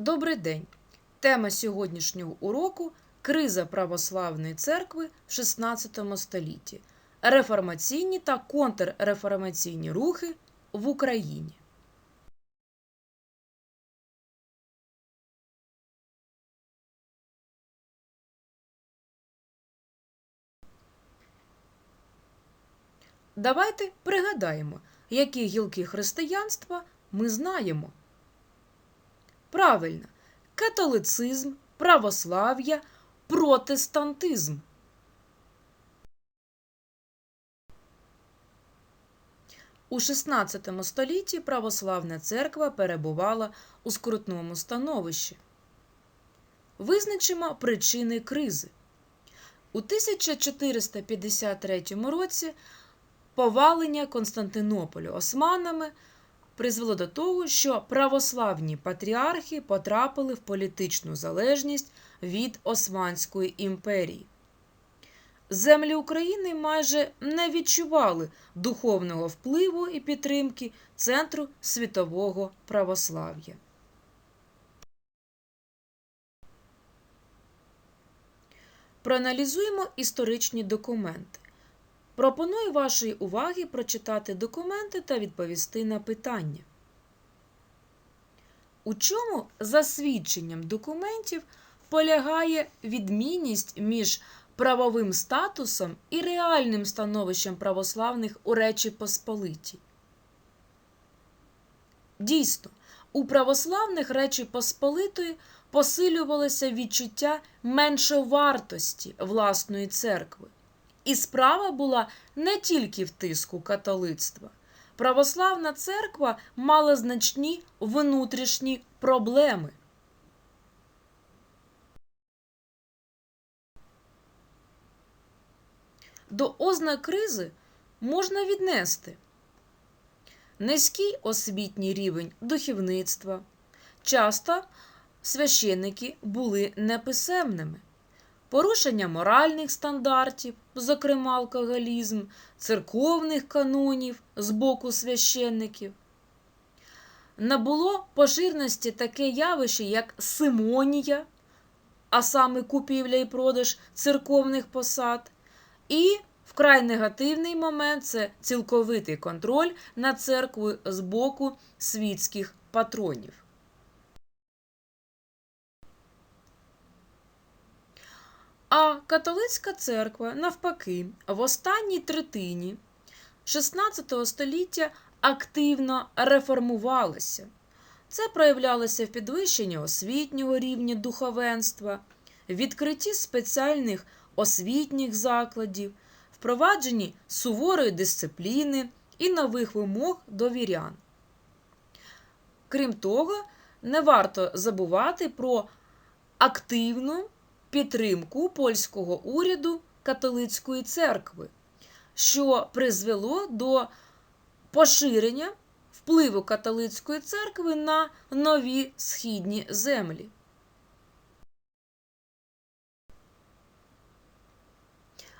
Добрий день! Тема сьогоднішнього уроку Криза православної церкви в XVI столітті. Реформаційні та контрреформаційні рухи в Україні. Давайте пригадаємо, які гілки християнства ми знаємо. Правильно, католицизм, православ'я, протестантизм. У XVI столітті православна церква перебувала у скрутному становищі. Визначимо причини кризи. У 1453 році повалення Константинополю османами призвело до того, що православні патріархи потрапили в політичну залежність від Османської імперії. Землі України майже не відчували духовного впливу і підтримки центру світового православ'я. Проаналізуємо історичні документи. Пропоную вашій увагі прочитати документи та відповісти на питання. У чому за свідченням документів полягає відмінність між правовим статусом і реальним становищем православних у Речі Посполитій? Дійсно, у православних Речі Посполитої посилювалося відчуття меншовартості власної церкви. І справа була не тільки в тиску католицтва. Православна церква мала значні внутрішні проблеми. До ознак кризи можна віднести низький освітній рівень духовництва. Часто священники були неписемними порушення моральних стандартів, зокрема алкоголізм, церковних канонів з боку священників. Набуло поширності таке явище, як симонія, а саме купівля і продаж церковних посад, і вкрай негативний момент це цілковитий контроль над церквою з боку світських патронів. А католицька церква, навпаки, в останній третині XVI століття активно реформувалася. Це проявлялося в підвищенні освітнього рівня духовенства, відкритті спеціальних освітніх закладів, впровадженні суворої дисципліни і нових вимог до вірян. Крім того, не варто забувати про активну підтримку польського уряду католицької церкви, що призвело до поширення впливу католицької церкви на нові східні землі.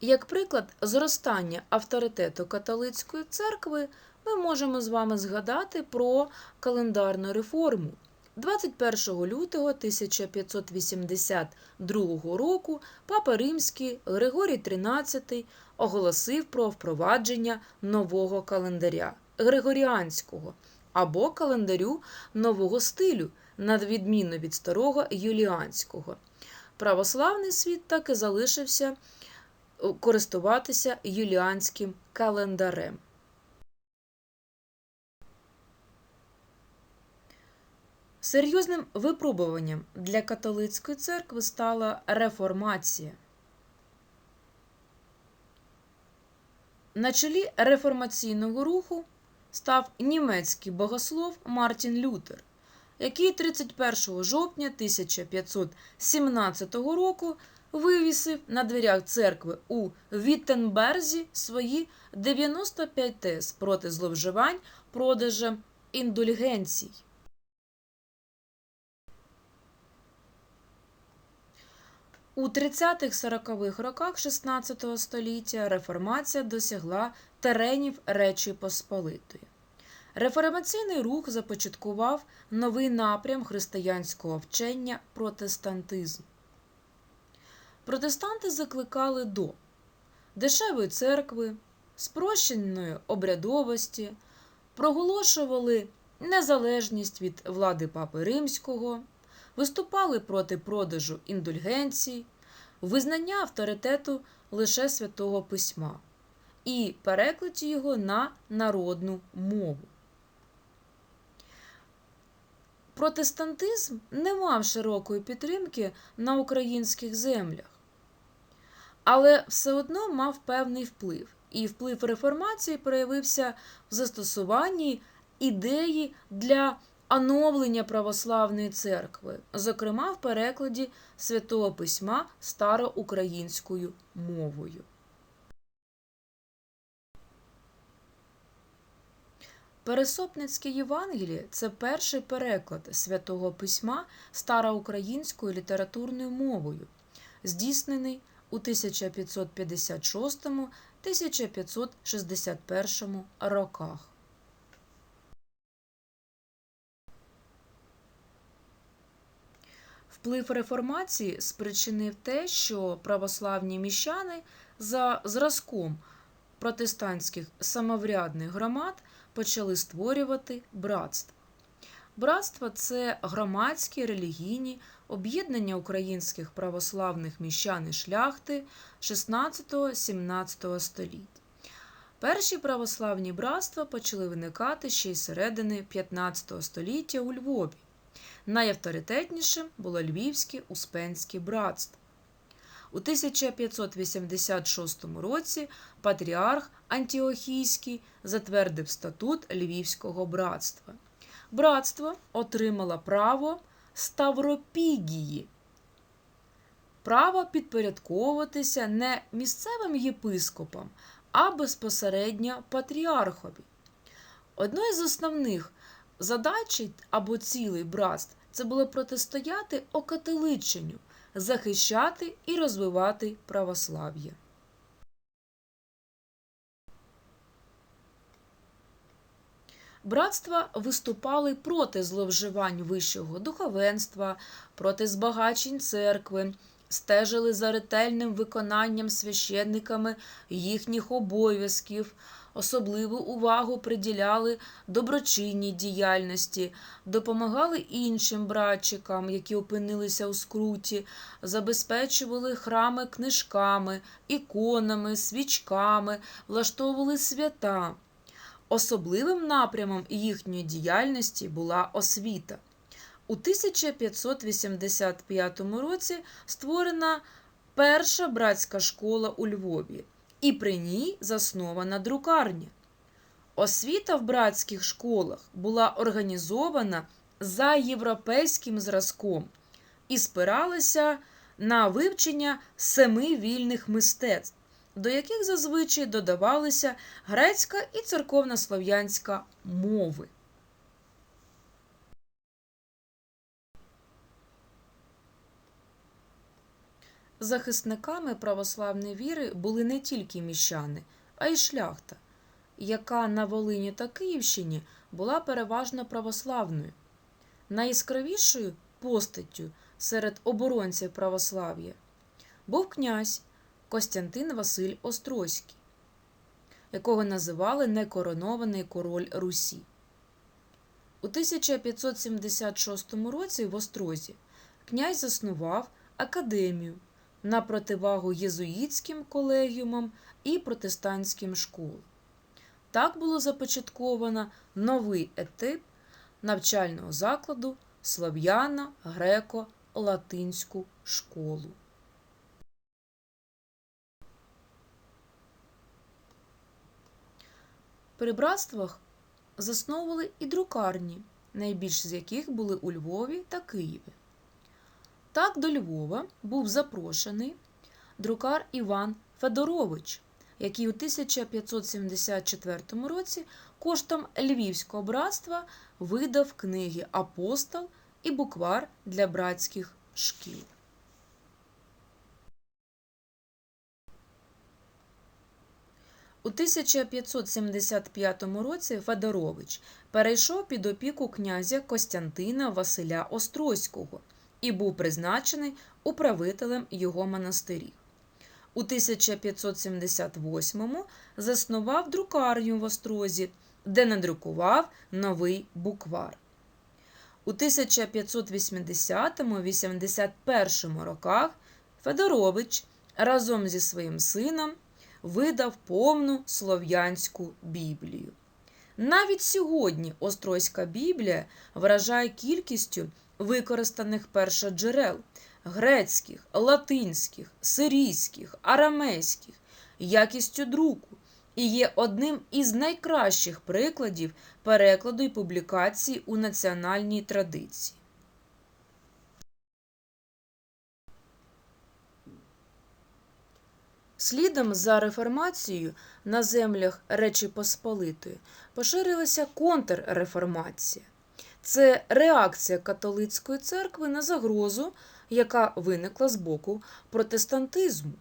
Як приклад зростання авторитету католицької церкви, ми можемо з вами згадати про календарну реформу. 21 лютого 1582 року папа Римський Григорій XIII оголосив про впровадження нового календаря Григоріанського або календарю нового стилю, на відміну від старого Юліанського. Православний світ так і залишився користуватися юліанським календарем. Серйозним випробуванням для католицької церкви стала реформація. На чолі реформаційного руху став німецький богослов Мартін Лютер, який 31 жовтня 1517 року вивісив на дверях церкви у Віттенберзі свої 95 тез проти зловживань продажем індульгенцій. У 30-40-х роках XVI століття реформація досягла теренів Речі Посполитої. Реформаційний рух започаткував новий напрям християнського вчення протестантизм. Протестанти закликали до дешевої церкви, спрощеної обрядовості, проголошували незалежність від влади Папи Римського, виступали проти продажу індульгенцій, визнання авторитету лише святого письма і перекладі його на народну мову. Протестантизм не мав широкої підтримки на українських землях, але все одно мав певний вплив, і вплив реформації проявився в застосуванні ідеї для оновлення православної церкви, зокрема в перекладі Святого Письма староукраїнською мовою. Пересопницьке Євангеліє це перший переклад святого письма староукраїнською літературною мовою, здійснений у 1556-1561 роках. Вплив реформації спричинив те, що православні міщани за зразком протестантських самоврядних громад почали створювати братства. Братства це громадські релігійні об'єднання українських православних міщан і шляхти 16-17 століть. Перші православні братства почали виникати ще й середини 15 століття у Львові. Найавторитетнішим було Львівське Успенське братство. У 1586 році патріарх Антіохійський затвердив статут Львівського братства. Братство отримало право Ставропігії, право підпорядковуватися не місцевим єпископам, а безпосередньо патріархові. Одною з основних задач або цілей братств це було протистояти окатоличенню, захищати і розвивати православ'я. Братства виступали проти зловживань вищого духовенства, проти збагачень церкви, стежили за ретельним виконанням священниками їхніх обов'язків, особливу увагу приділяли доброчинній діяльності, допомагали іншим братчикам, які опинилися у скруті, забезпечували храми книжками, іконами, свічками, влаштовували свята. Особливим напрямом їхньої діяльності була освіта. У 1585 році створена перша братська школа у Львові, і при ній заснована друкарня. Освіта в братських школах була організована за європейським зразком і спиралася на вивчення семи вільних мистецтв, до яких зазвичай додавалися грецька і церковнослов'янська мови. Захисниками православної віри були не тільки міщани, а й шляхта, яка на Волині та Київщині була переважно православною. Найяскравішою постаттю серед оборонців православ'я був князь Костянтин Василь Острозький, якого називали некоронований король Русі. У 1576 році в Острозі князь заснував академію на противагу єзуїтським колегіумам і протестантським школам. Так було започатковано новий етип навчального закладу Слов'яна греко-латинську школу. При братствах засновували і друкарні, найбільш з яких були у Львові та Києві. Так до Львова був запрошений друкар Іван Федорович, який у 1574 році коштом Львівського братства видав книги Апостол і буквар для братських шкіл. У 1575 році Федорович перейшов під опіку князя Костянтина Василя Острозького і був призначений управителем його монастирів. У 1578 заснував друкарню в Острозі, де надрукував новий буквар. У 1580-81 роках Федорович разом зі своїм сином видав повну слов'янську Біблію. Навіть сьогодні Острозька Біблія вражає кількістю використаних першоджерел грецьких, латинських, сирійських, арамейських, якістю друку і є одним із найкращих прикладів перекладу і публікації у національній традиції. Слідом за реформацією на землях Речі Посполитої поширилася контрреформація. Це реакція католицької церкви на загрозу, яка виникла з боку протестантизму.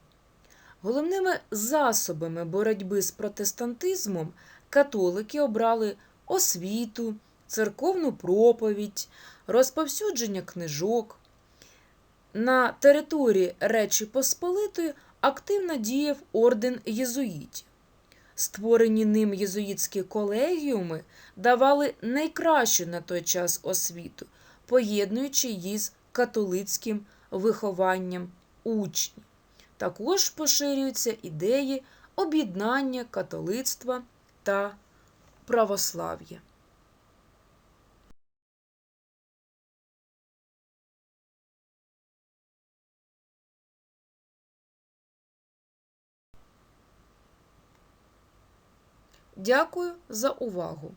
Головними засобами боротьби з протестантизмом католики обрали освіту, церковну проповідь, розповсюдження книжок. На території Речі Посполитої активно діяв орден єзуїтів. Створені ним єзуїтські колегіуми давали найкращу на той час освіту, поєднуючи її з католицьким вихованням учнів. Також поширюються ідеї об'єднання католицтва та православ'я. Дякую за увагу!